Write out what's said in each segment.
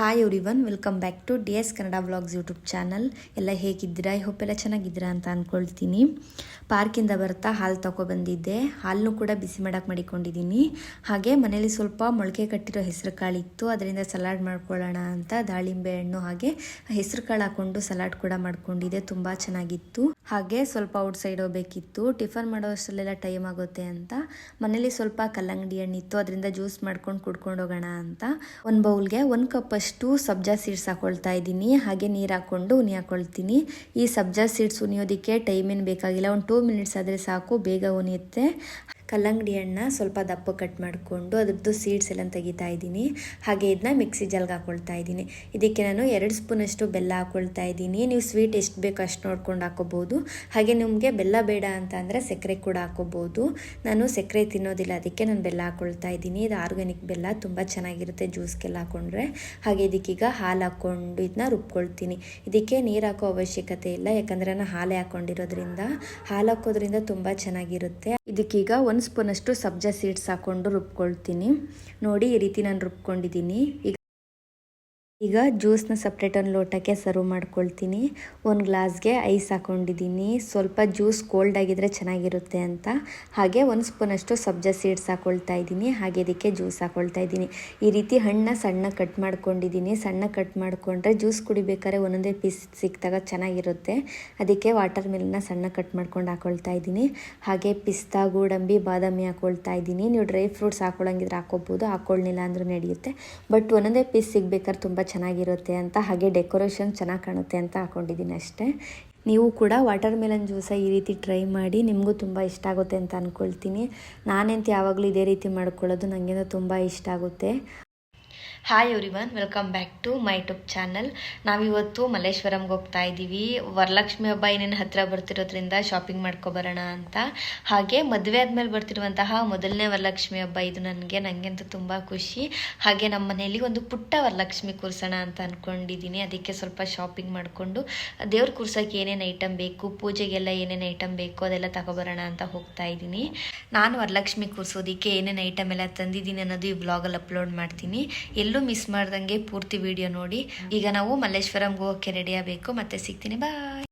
Hi everyone welcome back to D S Kannada vlogs YouTube channel ಎಲ್ಲ ಹೇಗಿದ್ದೀರಾ? I hope ಎಲ್ಲ ಚೆನ್ನಾಗಿದ್ದೀರಾ ಅಂತ ಅಂದ್ಕೊಳ್ತೀನಿ ಪಾರ್ಕಿಂದ ಬರ್ತಾ ಹಾಲು ತೊಗೊಬಂದಿದ್ದೆ ಹಾಲನ್ನು ಕೂಡ ಬಿಸಿ ಮಾಡೋಕೆ ಮಾಡಿಕೊಂಡಿದ್ದೀನಿ. ಹಾಗೆ ಮನೇಲಿ ಸ್ವಲ್ಪ ಮೊಳಕೆ ಕಟ್ಟಿರೋ ಹೆಸರು ಕಾಳಿತ್ತು ಅದರಿಂದ ಸಲಾಡ್ ಮಾಡ್ಕೊಳ್ಳೋಣ ಅಂತ ದಾಳಿಂಬೆ ಹಣ್ಣು ಹಾಗೆ ಹೆಸರು ಕಾಳು ಹಾಕೊಂಡು ಸಲಾಡ್ ಕೂಡ ಮಾಡ್ಕೊಂಡಿದ್ದೆ. ತುಂಬ ಚೆನ್ನಾಗಿತ್ತು. ಹಾಗೆ ಸ್ವಲ್ಪ ಔಟ್ ಸೈಡ್ ಹೋಗಬೇಕಿತ್ತು. ಟಿಫನ್ ಮಾಡೋ ಅಷ್ಟರಲ್ಲೆಲ್ಲ ಟೈಮ್ ಆಗುತ್ತೆ ಅಂತ. ಮನೇಲಿ ಸ್ವಲ್ಪ ಕಲ್ಲಂಗಡಿ ಹಣ್ಣಿತ್ತು. ಅದರಿಂದ ಜ್ಯೂಸ್ ಮಾಡ್ಕೊಂಡು ಕುಡ್ಕೊಂಡು ಹೋಗೋಣ ಅಂತ. ಒಂದು ಬೌಲ್ಗೆ ಒಂದು ಕಪ್ ಸಬ್ಜಾ ಸೀಡ್ಸ್ ಹಾಕೊಳ್ತಾ ಇದ್ದೀನಿ. ಹಾಗೆ ನೀರು ಹಾಕ್ಕೊಂಡು ಉನಿ ಹಾಕೊಳ್ತೀನಿ. ಈ ಸಬ್ಜಾ ಸೀಡ್ಸ್ ಉನಿಯೋದಕ್ಕೆ ಟೈಮ್ ಏನು ಬೇಕಾಗಿಲ್ಲ. ಒಂದು ಟೂ ಮಿನಿಟ್ಸ್ ಆದರೆ ಸಾಕು, ಬೇಗ ಉನಿಯುತ್ತೆ. ಕಲ್ಲಂಗಡಿ ಹಣ್ಣ ಸ್ವಲ್ಪ ದಪ್ಪ ಕಟ್ ಮಾಡಿಕೊಂಡು ಅದ್ರದ್ದು ಸೀಡ್ಸ್ ಎಲ್ಲ ತೆಗಿತಾ ಇದ್ದೀನಿ. ಹಾಗೆ ಇದನ್ನ ಮಿಕ್ಸಿ ಜಲ್ಗೆ ಹಾಕ್ಕೊಳ್ತಾ ಇದ್ದೀನಿ. ಇದಕ್ಕೆ ನಾನು ಎರಡು ಸ್ಪೂನಷ್ಟು ಬೆಲ್ಲ ಹಾಕ್ಕೊಳ್ತಾ ಇದ್ದೀನಿ. ನೀವು ಸ್ವೀಟ್ ಎಷ್ಟು ಬೇಕೋ ಅಷ್ಟು ನೋಡ್ಕೊಂಡು ಹಾಕೋಬೋದು. ಹಾಗೆ ನಿಮಗೆ ಬೆಲ್ಲ ಬೇಡ ಅಂತ ಅಂದರೆ ಸಕ್ಕರೆ ಕೂಡ ಹಾಕೋಬೋದು. ನಾನು ಸಕ್ಕರೆ ತಿನ್ನೋದಿಲ್ಲ, ಅದಕ್ಕೆ ನಾನು ಬೆಲ್ಲ ಹಾಕ್ಕೊಳ್ತಾ ಇದ್ದೀನಿ. ಇದು ಆರ್ಗ್ಯಾನಿಕ್ ಬೆಲ್ಲ, ತುಂಬ ಚೆನ್ನಾಗಿರುತ್ತೆ ಜ್ಯೂಸ್ಗೆಲ್ಲ ಹಾಕೊಂಡ್ರೆ. ಹಾಗೆ ಇದಕ್ಕೀಗ ಹಾಲು ಹಾಕ್ಕೊಂಡು ಇದನ್ನ ರುಬ್ಕೊಳ್ತೀನಿ. ಇದಕ್ಕೆ ನೀರು ಹಾಕೋ ಅವಶ್ಯಕತೆ ಇಲ್ಲ, ಯಾಕಂದರೆ ನಾನು ಹಾಲೇ ಹಾಕ್ಕೊಂಡಿರೋದ್ರಿಂದ ಹಾಲು ಹಾಕೋದ್ರಿಂದ ತುಂಬ ಚೆನ್ನಾಗಿರುತ್ತೆ. ಇದಕ್ಕೀಗ ಒಂದು ಸ್ಪೂನಷ್ಟು ಸಬ್ಜಾ ಸೀಡ್ಸ್ ಹಾಕ್ಕೊಂಡು ರುಬ್ಕೊಳ್ತೀನಿ. ನೋಡಿ ಈ ರೀತಿ ನಾನು ರುಬ್ಕೊಂಡಿದ್ದೀನಿ. ಈಗ ಈಗ ಜ್ಯೂಸ್ನ ಸಪ್ರೇಟ್ ಒಂದು ಲೋಟಕ್ಕೆ ಸರ್ವ್ ಮಾಡ್ಕೊಳ್ತೀನಿ. ಒಂದು ಗ್ಲಾಸ್ಗೆ ಐಸ್ ಹಾಕ್ಕೊಂಡಿದ್ದೀನಿ ಸ್ವಲ್ಪ ಜ್ಯೂಸ್ ಕೋಲ್ಡ್ ಆಗಿದ್ರೆ ಚೆನ್ನಾಗಿರುತ್ತೆ ಅಂತ. ಹಾಗೆ ಒಂದು ಸ್ಪೂನಷ್ಟು ಸಬ್ಜಾ ಸೀಡ್ಸ್ ಹಾಕ್ಕೊಳ್ತಾ ಇದ್ದೀನಿ. ಹಾಗೆ ಇದಕ್ಕೆ ಜ್ಯೂಸ್ ಹಾಕ್ಕೊಳ್ತಾ ಇದ್ದೀನಿ. ಈ ರೀತಿ ಹಣ್ಣನ್ನ ಸಣ್ಣ ಕಟ್ ಮಾಡ್ಕೊಂಡಿದ್ದೀನಿ. ಸಣ್ಣ ಕಟ್ ಮಾಡಿಕೊಂಡ್ರೆ ಜ್ಯೂಸ್ ಕುಡಿಬೇಕಾದ್ರೆ ಒಂದೊಂದೇ ಪೀಸ್ ಸಿಕ್ಕಿದಾಗ ಚೆನ್ನಾಗಿರುತ್ತೆ. ಅದಕ್ಕೆ ವಾಟರ್ ಮಿಲ್ನ ಸಣ್ಣ ಕಟ್ ಮಾಡ್ಕೊಂಡು ಹಾಕ್ಕೊಳ್ತಾ ಇದ್ದೀನಿ. ಹಾಗೆ ಪಿಸ್ತಾ, ಗೋಡಂಬಿ, ಬಾದಾಮಿ ಹಾಕ್ಕೊಳ್ತಾ ಇದ್ದೀನಿ. ನೀವು ಡ್ರೈ ಫ್ರೂಟ್ಸ್ ಹಾಕೊಳ್ಳಂಗಿದ್ರೆ ಹಾಕೋಬೋದು. ಹಾಕ್ಕೊಳ್ಳಿಲ್ಲ ಅಂದ್ರೂ ನಡೆಯುತ್ತೆ. ಬಟ್ ಒಂದೊಂದೇ ಪೀಸ್ ಸಿಗ್ಬೇಕಾದ್ರೆ ತುಂಬ ಚೆನ್ನಾಗಿರುತ್ತೆ ಅಂತ, ಹಾಗೆ ಡೆಕೋರೇಷನ್ ಚೆನ್ನಾಗಿ ಕಾಣುತ್ತೆ ಅಂತ ಹಾಕೊಂಡಿದ್ದೀನಿ ಅಷ್ಟೇ. ನೀವು ಕೂಡ ವಾಟರ್ ಮೆಲನ್ ಜ್ಯೂಸ ಈ ರೀತಿ ಟ್ರೈ ಮಾಡಿ, ನಿಮಗೂ ತುಂಬ ಇಷ್ಟ ಆಗುತ್ತೆ ಅಂತ ಅಂದ್ಕೊಳ್ತೀನಿ ನಾನಂತ ಯಾವಾಗಲೂ ಇದೇ ರೀತಿ ಮಾಡ್ಕೊಳ್ಳೋದು ನನಗೆ ತುಂಬ ಇಷ್ಟ ಆಗುತ್ತೆ. Hi everyone welcome back to my YouTube channel ನಾವಿವತ್ತು ಮಲ್ಲೇಶ್ವರಂಗೆ ಹೋಗ್ತಾ ಇದ್ದೀವಿ ವರಲಕ್ಷ್ಮಿ ಹಬ್ಬ ಏನೇನು ಹತ್ತಿರ ಬರ್ತಿರೋದ್ರಿಂದ ಶಾಪಿಂಗ್ ಮಾಡ್ಕೊಬರೋಣ ಅಂತ. ಹಾಗೆ ಮದುವೆ ಆದಮೇಲೆ ಬರ್ತಿರುವಂತಹ ಮೊದಲನೇ ವರಲಕ್ಷ್ಮಿ ಹಬ್ಬ ಇದು ನನಗೆ ನನಗಂತೂ ತುಂಬ ಖುಷಿ. ಹಾಗೆ ನಮ್ಮ ಮನೆಯಲ್ಲಿ ಒಂದು ಪುಟ್ಟ ವರಲಕ್ಷ್ಮಿ ಕೂರ್ಸೋಣ ಅಂತ ಅಂದ್ಕೊಂಡಿದ್ದೀನಿ ಅದಕ್ಕೆ ಸ್ವಲ್ಪ ಶಾಪಿಂಗ್ ಮಾಡಿಕೊಂಡು ದೇವ್ರ ಕೂರ್ಸೋಕ್ಕೆ ಏನೇನು ಐಟಮ್ ಬೇಕು, ಪೂಜೆಗೆಲ್ಲ ಏನೇನು ಐಟಮ್ ಬೇಕು ಅದೆಲ್ಲ ತಗೋಬರೋಣ ಅಂತ ಹೋಗ್ತಾ ಇದ್ದೀನಿ ನಾನು ವರಲಕ್ಷ್ಮಿ ಕೂರಿಸೋದಕ್ಕೆ ಏನೇನು ಐಟಮ್ ಎಲ್ಲ ತಂದಿದ್ದೀನಿ ಅನ್ನೋದು ಈ ಬ್ಲಾಗಲ್ಲಿ ಅಪ್ಲೋಡ್ ಮಾಡ್ತೀನಿ. ಮಿಸ್ ಮಾಡ್ದಂಗೆ ಪೂರ್ತಿ ವಿಡಿಯೋ ನೋಡಿ. ಈಗ ನಾವು ಮಲ್ಲೇಶ್ವರಂ ಹೋಗೋಕ್ಕೆ ರೆಡಿ ಆಗಬೇಕು. ಮತ್ತೆ ಸಿಗ್ತೀನಿ. Bye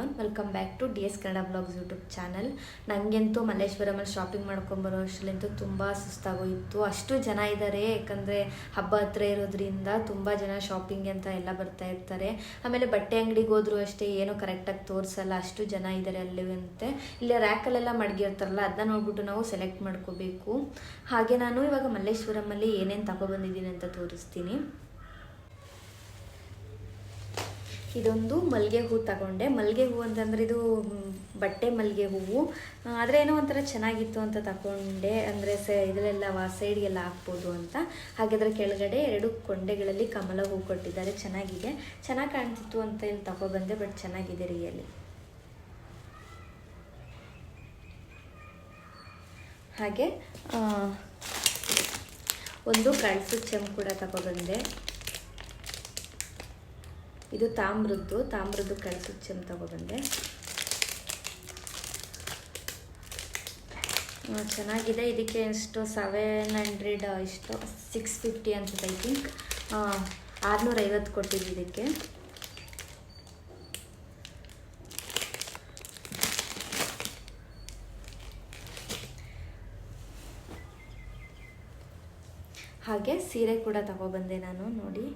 one welcome back to D S Kannada blogs YouTube channel ನನಗಂತೂ ಮಲ್ಲೇಶ್ವರಮಲ್ಲಿ ಶಾಪಿಂಗ್ ಮಾಡ್ಕೊಂಬರೋ ಅಷ್ಟರಲ್ಲಂತೂ ತುಂಬ ಸುಸ್ತಾಗೋಯಿತು. ಅಷ್ಟು ಜನ ಇದ್ದಾರೆ ಯಾಕಂದರೆ ಹಬ್ಬ ಹತ್ರ ಇರೋದ್ರಿಂದ ತುಂಬ ಜನ ಶಾಪಿಂಗ್ ಅಂತ ಎಲ್ಲ ಬರ್ತಾ ಇರ್ತಾರೆ. ಆಮೇಲೆ ಬಟ್ಟೆ ಅಂಗಡಿಗೆ ಹೋದರೂ ಅಷ್ಟೇ ಏನೋ ಕರೆಕ್ಟಾಗಿ ತೋರಿಸಲ್ಲ, ಅಷ್ಟು ಜನ ಇದ್ದಾರೆ ಅಲ್ಲಿ ಅಂತೆ. ಇಲ್ಲಿ ರ್ಯಾಕಲ್ಲೆಲ್ಲ ಮಡಗಿರ್ತಾರಲ್ಲ ಅದನ್ನ ನೋಡ್ಬಿಟ್ಟು ನಾವು ಸೆಲೆಕ್ಟ್ ಮಾಡ್ಕೋಬೇಕು. ಹಾಗೆ ನಾನು ಇವಾಗ ಮಲ್ಲೇಶ್ವರಮಲ್ಲಿ ಏನೇನು ತಗೊಬಂದಿದ್ದೀನಿ ಅಂತ ತೋರಿಸ್ತೀನಿ. ಇದೊಂದು ಮಲ್ಲಿಗೆ ಹೂ ತಗೊಂಡೆ. ಮಲ್ಲಿಗೆ ಹೂ ಅಂತಂದರೆ ಇದು ಬಟ್ಟೆ ಮಲ್ಲಿಗೆ ಹೂವು. ಆದರೆ ಏನೋ ಒಂಥರ ಚೆನ್ನಾಗಿತ್ತು ಅಂತ ತಗೊಂಡೆ. ಅಂದರೆ ಸ, ಇದರಲ್ಲೆಲ್ಲ ವಾ, ಸೈಡ್ಗೆಲ್ಲ ಹಾಕ್ಬೋದು ಅಂತ. ಹಾಗಾದರೆ ಕೆಳಗಡೆ ಎರಡು ಕೊಂಡೆಗಳಲ್ಲಿ ಕಮಲ ಹೂ ಕೊಟ್ಟಿದ್ದಾರೆ. ಚೆನ್ನಾಗಿದೆ. ಚೆನ್ನಾಗಿ ಕಾಣ್ತಿತ್ತು ಅಂತ ಇಲ್ಲಿ ತಗೊಬಂದೆ, ಬಟ್ ಚೆನ್ನಾಗಿದೆ ರಿಯಲಿ. ಹಾಗೆ ಒಂದು ಕಳ್ಸು ಚೆಮ್ ಕೂಡ ತಗೊಬಂದೆ. ಇದು ತಾಮ್ರದ್ದು ತಾಮ್ರದ್ದು ಕಳಸು ಚಮ್ ತಗೊಬಂದೆ ಚೆನ್ನಾಗಿದೆ. ಇದಕ್ಕೆ ಎಷ್ಟು ಸೆವೆನ್ ಹಂಡ್ರೆಡ್ ಇಷ್ಟು ಸಿಕ್ಸ್ ಫಿಫ್ಟಿ ಅನ್ಸುತ್ತೆ ಐ ಥಿಂಕ್ ಆರುನೂರೈವತ್ತು ಕೊಟ್ಟಿದ್ದು ಇದಕ್ಕೆ. ಹಾಗೆ ಸೀರೆ ಕೂಡ ತಗೊಬಂದೆ ನಾನು, ನೋಡಿ.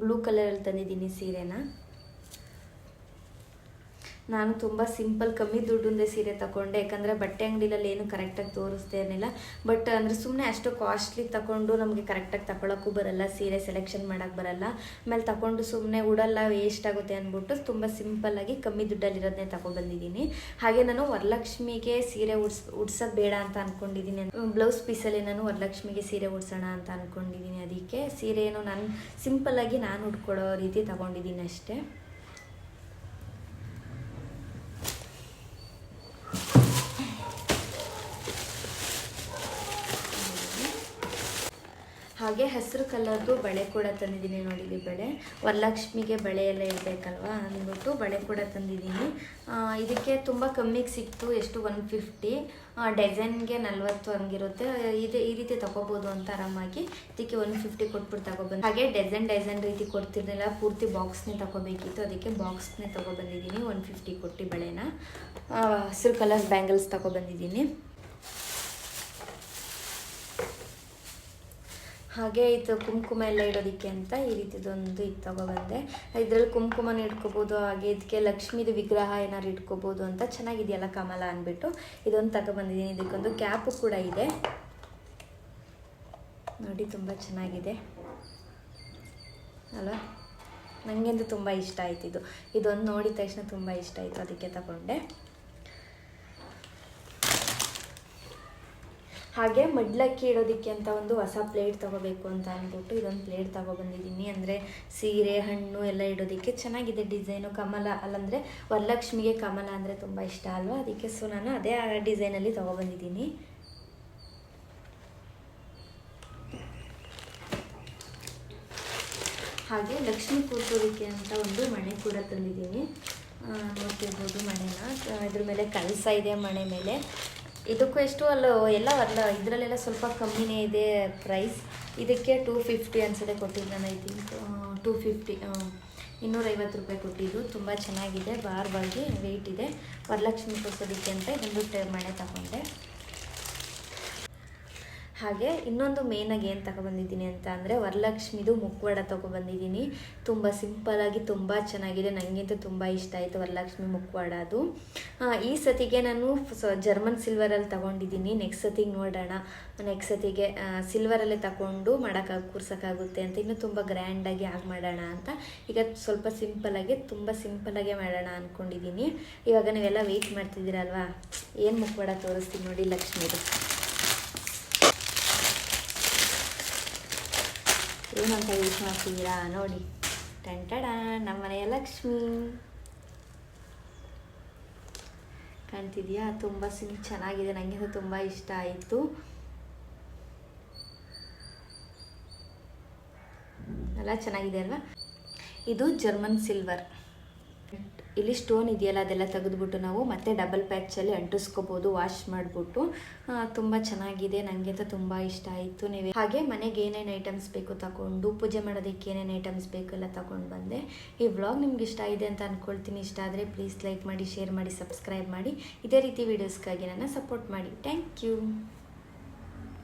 ಬ್ಲೂ ಕಲರಲ್ಲಿ ತಂದಿದ್ದೀನಿ ಸೀರೆನ. ನಾನು ತುಂಬ ಸಿಂಪಲ್ ಕಮ್ಮಿ ದುಡ್ಡುಂದೇ ಸೀರೆ ತಗೊಂಡೆ. ಯಾಕಂದರೆ ಬಟ್ಟೆ ಅಂಗಡಿಲಲ್ಲಿ ಏನು ಕರೆಕ್ಟಾಗಿ ತೋರಿಸ್ತೇ ಇರಲಿಲ್ಲ. ಬಟ್ ಅಂದರೆ ಸುಮ್ಮನೆ ಅಷ್ಟು ಕಾಸ್ಟ್ಲಿ ತಗೊಂಡು ನಮಗೆ ಕರೆಕ್ಟಾಗಿ ತಗೊಳಕ್ಕೂ ಬರಲ್ಲ, ಸೀರೆ ಸೆಲೆಕ್ಷನ್ ಮಾಡೋಕ್ಕೆ ಬರಲ್ಲ. ಆಮೇಲೆ ತಗೊಂಡು ಸುಮ್ಮನೆ ಉಡಲ್ಲ ವೇಸ್ಟ್ ಆಗುತ್ತೆ ಅಂದ್ಬಿಟ್ಟು ತುಂಬ ಸಿಂಪಲ್ಲಾಗಿ ಕಮ್ಮಿ ದುಡ್ಡಲ್ಲಿರೋದನ್ನೇ ತಗೊಬಂದಿದ್ದೀನಿ. ಹಾಗೆ ನಾನು ವರಲಕ್ಷ್ಮಿಗೆ ಸೀರೆ ಉಡ್ಸ್ ಉಡ್ಸೋದು ಬೇಡ ಅಂತ ಅಂದ್ಕೊಂಡಿದ್ದೀನಿ ಬ್ಲೌಸ್ ಪೀಸಲ್ಲಿ ನಾನು ವರಲಕ್ಷ್ಮಿಗೆ ಸೀರೆ ಉಡ್ಸೋಣ ಅಂತ ಅಂದ್ಕೊಂಡಿದ್ದೀನಿ ಅದಕ್ಕೆ ಸೀರೆಯನ್ನು ನಾನು ಸಿಂಪಲ್ಲಾಗಿ ನಾನು ಉಟ್ಕೊಳ್ಳೋ ರೀತಿ ತಗೊಂಡಿದ್ದೀನಿ ಅಷ್ಟೇ. ಹಾಗೆ ಹಸಿರು ಕಲರ್ದು ಬಳೆ ಕೂಡ ತಂದಿದ್ದೀನಿ ನೋಡಿ ಇಲ್ಲಿ ಬಳೆ. ವರಲಕ್ಷ್ಮಿಗೆ ಬಳೆ ಎಲ್ಲ ಇರಬೇಕಲ್ವಾ? ಅಂದ್ಬಿಟ್ಟು ಬಳೆ ಕೂಡ ತಂದಿದ್ದೀನಿ. ಇದಕ್ಕೆ ತುಂಬ ಕಮ್ಮಿಗೆ ಸಿಕ್ತು, ಎಷ್ಟು? ಒನ್ ಫಿಫ್ಟಿ ಡೆಸೈನ್ಗೆ ನಲ್ವತ್ತು ಹಂಗಿರುತ್ತೆ. ಇದೆ, ಈ ರೀತಿ ತಗೋಬೋದು ಅಂತ ಆರಾಮಾಗಿ. ಇದಕ್ಕೆ ಒನ್ ಫಿಫ್ಟಿ ಕೊಟ್ಬಿಟ್ಟು ತಗೊಬಂದು ಹಾಗೆ ಡೆಸೈನ್ ಡೆಸೈನ್ ರೀತಿ ಕೊಡ್ತಿರ್ಲಿಲ್ಲ. ಪೂರ್ತಿ ಬಾಕ್ಸ್ನೇ ತಗೋಬೇಕಿತ್ತು. ಅದಕ್ಕೆ ಬಾಕ್ಸ್ನೇ ತಗೊಬಂದಿದ್ದೀನಿ. ಒನ್ ಫಿಫ್ಟಿ ಕೊಟ್ಟು ಬಳೆನ. ಹಸಿರು ಕಲರ್ ಬ್ಯಾಂಗಲ್ಸ್ ತಗೊಬಂದಿದ್ದೀನಿ. ಹಾಗೆ ಇದು ಕುಂಕುಮ ಎಲ್ಲ ಇಡೋದಕ್ಕೆ ಅಂತ ಈ ರೀತಿದೊಂದು ಇದು ತಗೊಬಂದೆ ಇದರಲ್ಲಿ ಕುಂಕುಮನ ಇಟ್ಕೋಬೋದು, ಹಾಗೆ ಇದಕ್ಕೆ ಲಕ್ಷ್ಮೀದು ವಿಗ್ರಹ ಏನಾದ್ರು ಇಟ್ಕೋಬೋದು ಅಂತ ಚೆನ್ನಾಗಿದೆಯಲ್ಲ ಕಮಲ ಅಂದ್ಬಿಟ್ಟು. ಇದೊಂದು ತಗೊಬಂದಿದ್ದೀನಿ ಇದಕ್ಕೊಂದು ಕ್ಯಾಪು ಕೂಡ ಇದೆ. ನೋಡಿ, ತುಂಬ ಚೆನ್ನಾಗಿದೆ. ಅಲ್ವಾ? ನನಗೆಂದು ತುಂಬ ಇಷ್ಟ ಆಯ್ತು ಇದು. ಇದೊಂದು ನೋಡಿದ ತಕ್ಷಣ ತುಂಬ ಇಷ್ಟ ಆಯಿತು ಅದಕ್ಕೆ ತಗೊಂಡೆ. ಹಾಗೆ ಮಡ್ಲಕ್ಕಿ ಇಡೋದಕ್ಕೆ ಅಂತ ಒಂದು ಹೊಸ ಪ್ಲೇಟ್ ತಗೋಬೇಕು ಅಂತ ಅಂದ್ಬಿಟ್ಟು ಇದೊಂದು ಪ್ಲೇಟ್ ತಗೊಬಂದಿದ್ದೀನಿ. ಅಂದರೆ ಸೀರೆ, ಹಣ್ಣು ಎಲ್ಲ ಇಡೋದಕ್ಕೆ ಚೆನ್ನಾಗಿದೆ ಡಿಸೈನು ಕಮಲ ಅಲ್ಲಂದರೆ ವರಲಕ್ಷ್ಮಿಗೆ ಕಮಲ ಅಂದರೆ ತುಂಬ ಇಷ್ಟ ಅಲ್ವಾ? ಅದಕ್ಕೆ ಸೊ ನಾನು ಅದೇ ಡಿಸೈನಲ್ಲಿ ತೊಗೊಬಂದಿದ್ದೀನಿ. ಹಾಗೆ ಲಕ್ಷ್ಮಿ ಕೂರ್ಸೋದಕ್ಕೆ ಅಂತ ಒಂದು ಮಣೆ ಕೂಡ ತಂದಿದ್ದೀನಿ. ನೋಡ್ತಿರ್ಬೋದು ಮಣೆನ. ಇದ್ರ ಮೇಲೆ ಕಳಸ ಇದೆ ಮಣೆ ಮೇಲೆ. ಇದಕ್ಕೂ ಎಷ್ಟು ಅಲ್ಲ, ಎಲ್ಲ ಅಲ್ಲ, ಇದರಲ್ಲೆಲ್ಲ ಸ್ವಲ್ಪ ಕಮ್ಮಿನೇ ಇದೆ ಪ್ರೈಸ್ ಇದಕ್ಕೆ ಟೂ ಫಿಫ್ಟಿ ಅನ್ಸದೆ ಕೊಟ್ಟಿದ್ದು ನಾನು ಐ ತಿಂಕ್ ಟೂ ಫಿಫ್ಟಿ ಇನ್ನೂರೈವತ್ತು ರೂಪಾಯಿ ಕೊಟ್ಟಿದ್ದು. ತುಂಬ ಚೆನ್ನಾಗಿದೆ ಬಾರ್ವಾಗಿ ವೆಯ್ಟ್ ಇದೆ. ವರಲಕ್ಷ್ಮಿ ಕೂರ್ಸೋದಕ್ಕೆ ಅಂತ ಇದೊಂದು ಮಣೆ ತಗೊಂಡೆ. ಹಾಗೆ ಇನ್ನೊಂದು ಮೇನಾಗಿ ಏನು ತಗೊಬಂದಿದ್ದೀನಿ ಅಂತ ಅಂದರೆ ವರಲಕ್ಷ್ಮಿದು ಮುಖವಾಡ ತಗೊಬಂದಿದ್ದೀನಿ. ತುಂಬ ಸಿಂಪಲಾಗಿ ತುಂಬ ಚೆನ್ನಾಗಿದೆ. ನನಗಂತೂ ತುಂಬ ಇಷ್ಟ ಆಯಿತು ವರಲಕ್ಷ್ಮಿ ಮುಖವಾಡ ಅದು ಈ ಸತಿಗೆ ನಾನು ಜರ್ಮನ್ ಸಿಲ್ವರಲ್ಲಿ ತಗೊಂಡಿದ್ದೀನಿ. ನೆಕ್ಸ್ಟ್ ಸತಿಗೆ ನೋಡೋಣ. ನೆಕ್ಸ್ಟ್ ಸತಿಗೆ ಸಿಲ್ವರಲ್ಲೇ ತಗೊಂಡು ಮಾಡೋಕ್ಕಾಗ ಕೂರ್ಸೋಕ್ಕಾಗುತ್ತೆ ಅಂತ ಇನ್ನೂ ತುಂಬ ಗ್ರ್ಯಾಂಡಾಗಿ ಆಗಿ ಮಾಡೋಣ ಅಂತ. ಈಗ ಸ್ವಲ್ಪ ಸಿಂಪಲಾಗಿ ತುಂಬ ಸಿಂಪಲಾಗೆ ಮಾಡೋಣ ಅಂದ್ಕೊಂಡಿದ್ದೀನಿ ಇವಾಗ ನೀವೆಲ್ಲ ವೆಯ್ಟ್ ಮಾಡ್ತಿದ್ದೀರಲ್ವಾ? ಏನು ಮುಖವಾಡ ತೋರಿಸ್ತೀನಿ ನೋಡಿ ಲಕ್ಷ್ಮಿದು. ಏನಂತ ಯೂಸ್ ಮಾಡ್ತೀರಾ ನೋಡಿ. ಟಂಟಡ ನಮ್ಮ ಮನೆಯ ಲಕ್ಷ್ಮಿ. ಕಾಣ್ತಿದ್ಯಾ? ತುಂಬ ಸಿಂ ಚೆನ್ನಾಗಿದೆ. ನನಗೆ ತುಂಬ ಇಷ್ಟ ಆಯಿತು. ಎಲ್ಲ ಚೆನ್ನಾಗಿದೆ ಅಲ್ವಾ? ಇದು ಜರ್ಮನ್ ಸಿಲ್ವರ್. ಇಲ್ಲಿ ಸ್ಟೋನ್ ಇದೆಯಲ್ಲ, ಅದೆಲ್ಲ ತೆಗೆದುಬಿಟ್ಟು ನಾವು ಮತ್ತೆ ಡಬಲ್ ಪ್ಯಾಚಲ್ಲಿ ಅಂಟಿಸ್ಕೋಬೋದು, ವಾಶ್ ಮಾಡಿಬಿಟ್ಟು. ತುಂಬ ಚೆನ್ನಾಗಿದೆ ನನಗೆ ಅಂತ ತುಂಬ ಇಷ್ಟ ಆಯಿತು. ನೀವು ಹಾಗೆ ಮನೆಗೆ ಏನೇನು ಐಟಮ್ಸ್ ಬೇಕು ತಗೊಂಡು, ಪೂಜೆ ಮಾಡೋದಕ್ಕೆ ಏನೇನು ಐಟಮ್ಸ್ ಬೇಕು ಎಲ್ಲ ತಗೊಂಡು ಬಂದೆ. ಈ ವ್ಲಾಗ್ ನಿಮ್ಗೆ ಇಷ್ಟ ಇದೆ ಅಂತ ಅಂದ್ಕೊಳ್ತೀನಿ ಇಷ್ಟ ಆದರೆ ಪ್ಲೀಸ್ ಲೈಕ್ ಮಾಡಿ ಶೇರ್ ಮಾಡಿ ಸಬ್ಸ್ಕ್ರೈಬ್ ಮಾಡಿ. ಇದೇ ರೀತಿ ವೀಡಿಯೋಸ್ಗಾಗಿ ನನ್ನ ಸಪೋರ್ಟ್ ಮಾಡಿ. Thank you